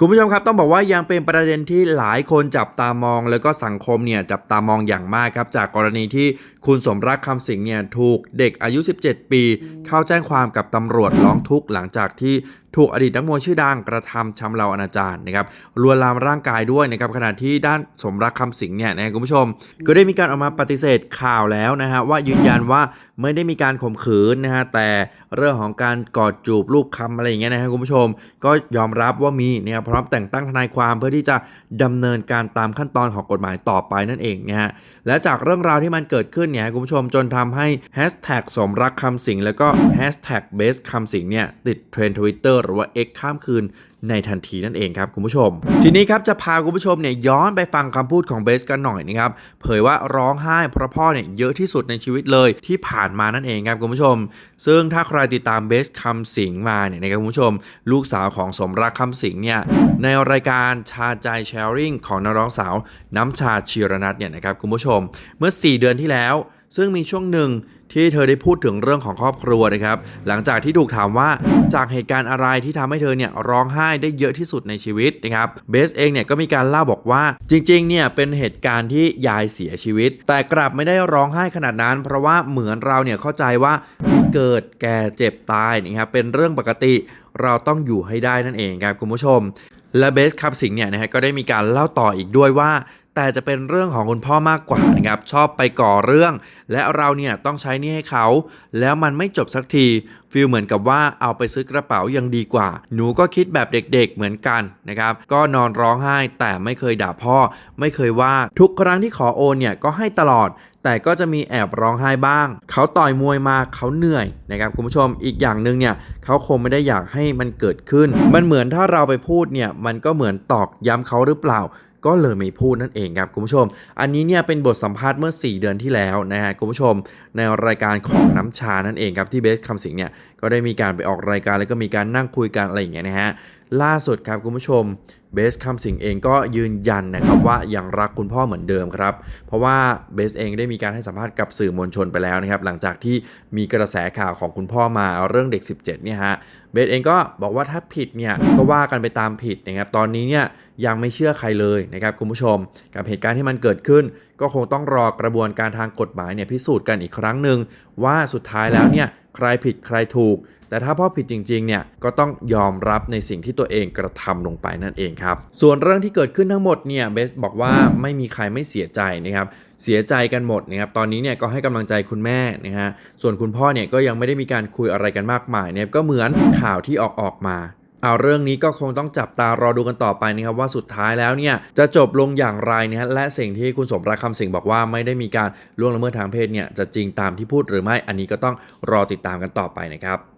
คุณผู้ชมครับต้องบอกว่ายังเป็นประเด็นที่หลายคนจับตามอง แล้วก็สังคมเนี่ยจับตามองอย่างมากครับ จากกรณีที่คุณสมรักคำสิงเนี่ยถูกเด็กอายุ 17 ปี เข้าแจ้งความกับตำรวจร้องทุกข์หลังจากที่ถูกอดีตนักมวยชื่อดังกระทำชำเราอนาจารนะครับลวนลามร่างกายด้วยนะครับขณะที่ด้านสมรักคำสิงเนี่ยนะค,คุณผู้ชม ก็ได้มีการออกมาปฏิเสธข่าวแล้วนะฮะว่ายืนยันว่าไม่ได้มีการข่มขืนนะฮะแต่เรื่องของการกอดจูบรูปคำอะไรอย่างเงี้ยนะครับคุณผู้ชม ก็ยอมรับว่ามีนะครับพร้อมแต่งตั้งทนายความเพื่อที่จะดำเนินการตามขั้นตอนของกฎหมายต่อไปนั่นเองนะฮะและจากเรื่องราวที่มันเกิดขึ้นเนี่ยคุณผู้ชมจนทำให้แฮชแท็กสมรักคำสิงแล้วก็แฮชแท็กเบสคำสิงเนี่ยติดเทรนด์ทวิตเตอร์หรือว่า X ข้ามคืนในทันทีนั่นเองครับคุณผู้ชม ทีนี้ครับจะพาคุณผู้ชมเนี่ยย้อนไปฟังคำพูดของเบสกันหน่อยนะครับเผยว่าร้องไห้เพราะพ่อเนี่ยเยอะที่สุดในชีวิตเลยที่ผ่านมานั่นเองครับคุณผู้ชม ซึ่งถ้าใครติดตามเบสคำสิงมาเนี่ยนะครับคุณผู้ชม ลูกสาวของสมรักคำสิงเนี่ยในรายการชาใจแชร์ริ่งของนักร้องสาวน้ำชาชีรนัทเนี่ยนะครับคุณผู้ชม เมื่อ 4 เดือนที่แล้ว ซึ่งมีช่วงหนึ่งที่เธอได้พูดถึงเรื่องของครอบครัวนะครับ หลังจากที่ถูกถามว่าจากเหตุการณ์อะไรที่ทำให้เธอเนี่ยร้องไห้ได้เยอะที่สุดในชีวิตนะครับเบสเองเนี่ยก็มีการเล่าบอกว่าจริงๆเนี่ยเป็นเหตุการณ์ที่ยายเสียชีวิต แต่กลับไม่ได้ร้องไห้ขนาดนั้น เพราะว่าเหมือนเราเนี่ยเข้าใจว่าเกิดแก่เจ็บตายนะครับเป็นเรื่องปกติเราต้องอยู่ให้ได้นั่นเองครับคุณผู้ชมและเบสคับสิงเนี่ยนะฮะก็ได้มีการเล่าต่ออีกด้วยว่า แต่จะเป็นเรื่องของคุณพ่อมากกว่านะครับชอบไปก่อเรื่อง และเราเนี่ยต้องใช้นี่ให้เขา แล้วมันไม่จบสักทีฟีลเหมือนกับว่าเอาไปซื้อกระเป๋ายังดีกว่า หนูก็คิดแบบเด็กๆเหมือนกันนะครับ ก็นอนร้องไห้แต่ไม่เคยด่าพ่อ ไม่เคยว่าทุกครั้งที่ขอโอนเนี่ยก็ให้ตลอด แต่ก็จะมีแอบร้องไห้บ้าง เขาต่อยมวยมาเขาเหนื่อยนะครับคุณผู้ชมอีกอย่างหนึ่งเนี่ยเขาคงไม่ได้อยากให้มันเกิดขึ้น มันเหมือนถ้าเราไปพูดเนี่ยมันก็เหมือนตอกย้ำเขาหรือเปล่า ก็เลยไม่พูดนั่นเองครับคุณผู้ชม อันนี้เนี่ยเป็นบทสัมภาษณ์เมื่อ 4 เดือนที่แล้วนะฮะคุณผู้ชม ในรายการของน้ำชานั่นเองครับที่เบสคำสิงเนี่ยก็ได้มีการไปออกรายการแล้วก็มีการนั่งคุยกันอะไรอย่างเงี้ยนะฮะ ล่าสุดครับคุณผู้ชมเบสคำสิงเองก็ยืนยันนะครับว่ายังรักคุณพ่อเหมือนเดิมครับ เพราะว่าเบสเองได้มีการให้สัมภาษณ์กับสื่อมวลชนไปแล้วนะครับ หลังจากที่มีกระแสข่าวของคุณพ่อมาเรื่องเด็ก 17เนี่ยฮะเบสเองก็บอกว่าถ้าผิดเนี่ยก็ว่ากันไปตามผิดนะครับตอนนี้เนี่ยยังไม่เชื่อใครเลยนะครับคุณผู้ชม กับเหตุการณ์ที่มันเกิดขึ้น ก็คงต้องรอกระบวนการทางกฎหมายเนี่ยพิสูจน์กันอีกครั้งหนึ่งว่าสุดท้ายแล้วเนี่ย ใครผิดใครถูก แต่ถ้าพ่อผิดจริงๆเนี่ยก็ต้องยอมรับในสิ่งที่ตัวเองกระทำลงไปนั่นเองครับ ส่วนเรื่องที่เกิดขึ้นทั้งหมดเนี่ยเบสบอกว่าไม่มีใครไม่เสียใจนะครับเสียใจกันหมดนะครับตอนนี้เนี่ยก็ให้กำลังใจคุณแม่นะฮะส่วนคุณพ่อเนี่ยก็ยังไม่ได้มีการคุยอะไรกันมากมายเนี่ยก็เหมือนข่าวที่ออกออกมา เอาเรื่องนี้ก็คงต้องจับตารอดูกันต่อไปนะครับว่าสุดท้ายแล้วเนี่ยจะจบลงอย่างไรนะฮะและสิ่งที่คุณสมรักคำสิงบอกว่าไม่ได้มีการล่วงละเมิดทางเพศเนี่ยจะจริงตามที่พูดหรือไม่อันนี้ก็ต้องรอติดตามกันต่อไปนะครับ